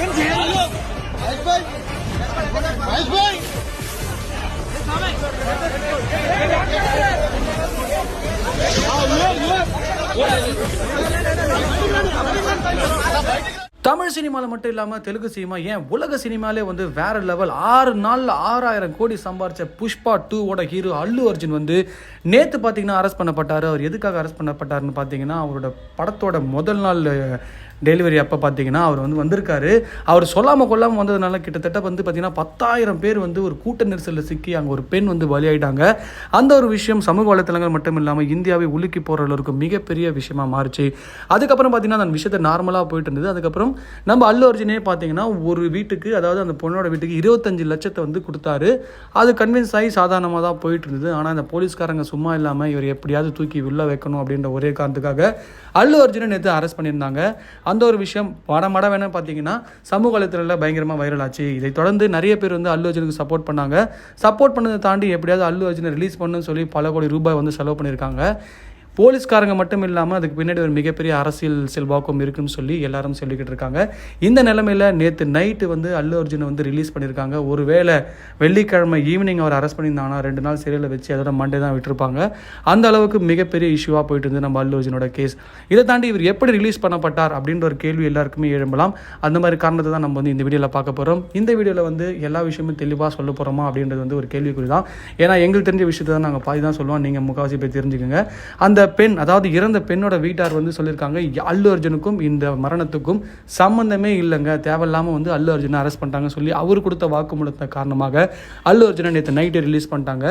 ఏం చేయాలి మహేష్ భాయ్ మహేష్ భాయ్ Yeah, yeah. Tamil சினிமாவில் மட்டும் இல்லாமல் தெலுங்கு சினிமா ஏன் உலக சினிமாலே வந்து வேற லெவல் ஆறு நாளில் ஆறாயிரம் கோடி சம்பாரிச்ச புஷ்பா டூவோட ஹீரோ அல்லு அர்ஜுன் வந்து நேற்று பார்த்தீங்கன்னா அரெஸ்ட் பண்ணப்பட்டார். அவர் எதுக்காக அரெஸ்ட் பண்ணப்பட்டாருன்னு பார்த்தீங்கன்னா அவரோட படத்தோட முதல் நாள் டெலிவரி அப்போ பார்த்தீங்கன்னா அவர் வந்து வந்திருக்காரு. அவர் சொல்லாமல் கொள்ளாமல் வந்ததுனால கிட்டத்தட்ட வந்து பார்த்தீங்கன்னா பத்தாயிரம் பேர் வந்து ஒரு கூட்ட நெரிசலில் சிக்கி அங்கே ஒரு பெண் வந்து பலியாயிட்டாங்க. அந்த ஒரு விஷயம் சமூக வலைத்தளங்கள் மட்டும் இல்லாமல் இந்தியாவை உலுக்கி போகிற அளவுக்கு மிகப்பெரிய விஷயமா மாறுச்சு. அதுக்கப்புறம் பார்த்தீங்கன்னா அந்த விஷயத்தை நார்மலாக போயிட்டு இருந்தது. அதுக்கப்புறம் நம்ம அல்லு அர்ஜுனே பார்த்தீங்கன்னா ஒரு வீட்டுக்கு அதாவது அந்த பொண்ணோட வீட்டுக்கு இருபத்தஞ்சு லட்சத்தை வந்து கொடுத்தாரு. அது கன்வின்ஸ் ஆகி சாதாரணமாக தான் போயிட்டு இருந்தது. ஆனால் அந்த போலீஸ்காரங்க சும்மா இல்லாமல் இவர் எப்படியாவது தூக்கி உள்ள வைக்கணும் அப்படின்ற ஒரே காரணத்துக்காக அல்லு அர்ஜுனை நேற்று அரெஸ்ட் பண்ணியிருந்தாங்க. அந்த ஒரு விஷயம் படமட வேணும் பார்த்தீங்கன்னா சமூக வலைத்தளத்தில் பயங்கரமாக வைரல் ஆச்சு. இதை தொடர்ந்து நிறைய பேர் வந்து அல்லு அர்ஜுனுக்கு சப்போர்ட் பண்ணாங்க. சப்போர்ட் பண்ணதை தாண்டி எப்படியாவது அல்லு அர்ஜுனை ரிலீஸ் பண்ணுன்னு சொல்லி பல கோடி ரூபாய் வந்து செலவு பண்ணியிருக்காங்க. போலீஸ்காரங்க மட்டும் இல்லாமல் அதுக்கு பின்னாடி ஒரு மிகப்பெரிய அரசியல் செல்வாக்கம் இருக்குன்னு சொல்லி எல்லாரும் சொல்லிக்கிட்டு இருக்காங்க. இந்த நிலைமையில் நேற்று நைட்டு வந்து அல்லு அர்ஜுனை வந்து ரிலீஸ் பண்ணியிருக்காங்க. ஒருவேளை வெள்ளிக்கிழமை ஈவினிங் அவர் அரெஸ்ட் பண்ணியிருந்தாங்கன்னா ரெண்டு நாள் சிறையில் வச்சு அதோட மண்டே தான் விட்டுருப்பாங்க. அந்த அளவுக்கு மிகப்பெரிய இஷ்யூவாக போயிட்டு இருந்து நம்ம அல்லு அர்ஜுனோட கேஸ் இதை தாண்டி இவர் எப்படி ரிலீஸ் பண்ணப்பட்டார் அப்படின்ற ஒரு கேள்வி எல்லாருக்குமே எழும்பலாம். அந்த மாதிரி காரணத்தை தான் நம்ம வந்து இந்த வீடியோவில் பார்க்க போகிறோம் இந்த வீடியோவில் வந்து எல்லா விஷயமும் தெளிவாக சொல்ல போகிறோமா அப்படின்றது வந்து ஒரு கேள்விக்குறி தான். ஏன்னா எங்களுக்கு தெரிஞ்ச விஷயத்தை தான் நாங்கள் பாதி தான் சொல்லுவோம். நீங்கள் முக்கால்வாசி போய் தெரிஞ்சுக்கோங்க. அந்த பெண் அதாவது இறந்த பெண்ணோட வீட்டார் வந்து சொல்லியிருக்காங்க அல்லு அர்ஜுனுக்கும் இந்த மரணத்துக்கும் சம்மந்தமே இல்லைங்க. தேவையில்லாமல் வந்து அல்லு அர்ஜுனை அரெஸ்ட் பண்ணிட்டாங்க சொல்லி அவர் கொடுத்த வாக்குமூலத்தை காரணமாக அல்லு அர்ஜுனை நேற்று நைட்டு ரிலீஸ் பண்ணிட்டாங்க.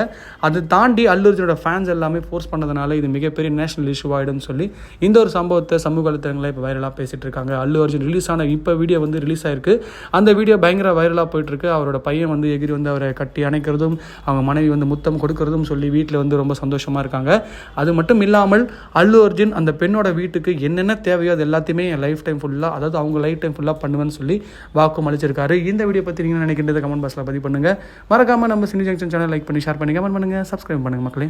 அதை தாண்டி அல்லு அர்ஜுனோட ஃபேன்ஸ் எல்லாமே ஃபோர்ஸ் பண்ணதுனால இது மிகப்பெரிய நேஷனல் இஷ்யூ ஆகிடும் சொல்லி இந்த ஒரு சம்பவத்தை சமூக வலைத்தளங்களில் இப்போ வைரலாக பேசிகிட்டு இருக்காங்க. அல்லு அர்ஜுன் ரிலீஸ் ஆன இப்போ வீடியோ வந்து ரிலீஸ் ஆயிருக்கு. அந்த வீடியோ பயங்கர வைரலாக போயிட்டு இருக்கு. அவரோட பையன் வந்து எகிரி வந்து அவரை கட்டி அணைக்கிறதும் அவங்க மனைவி வந்து முத்தம் கொடுக்கறதும் சொல்லி வீட்டில் வந்து ரொம்ப சந்தோஷமாக இருக்காங்க. அது மட்டும் இல்லாமல் இல்லாமல் அல்லு அர்ஜுன் அந்த பெண்ணோட வீட்டுக்கு என்னென்ன தேவையோ அது எல்லாத்தையுமே என் லைஃப் டைம் ஃபுல்லாக அதாவது அவங்க லைஃப் டைம் ஃபுல்லாக பண்ணுவேன்னு சொல்லி வாக்கும் அளிச்சிருக்காரு. இந்த வீடியோ பற்றி நீங்கள் நினைக்கின்றது கமெண்ட் பாக்ஸில் பதிவு பண்ணுங்கள் மறக்காமல் நம்ம சினி ஜங்ஷன் சேனல் லைக் பண்ணி ஷேர் பண்ணி கமெண்ட் பண்ணுங்கள் சப்ஸ்கிரைப் பண்ணுங்கள் மக்களே.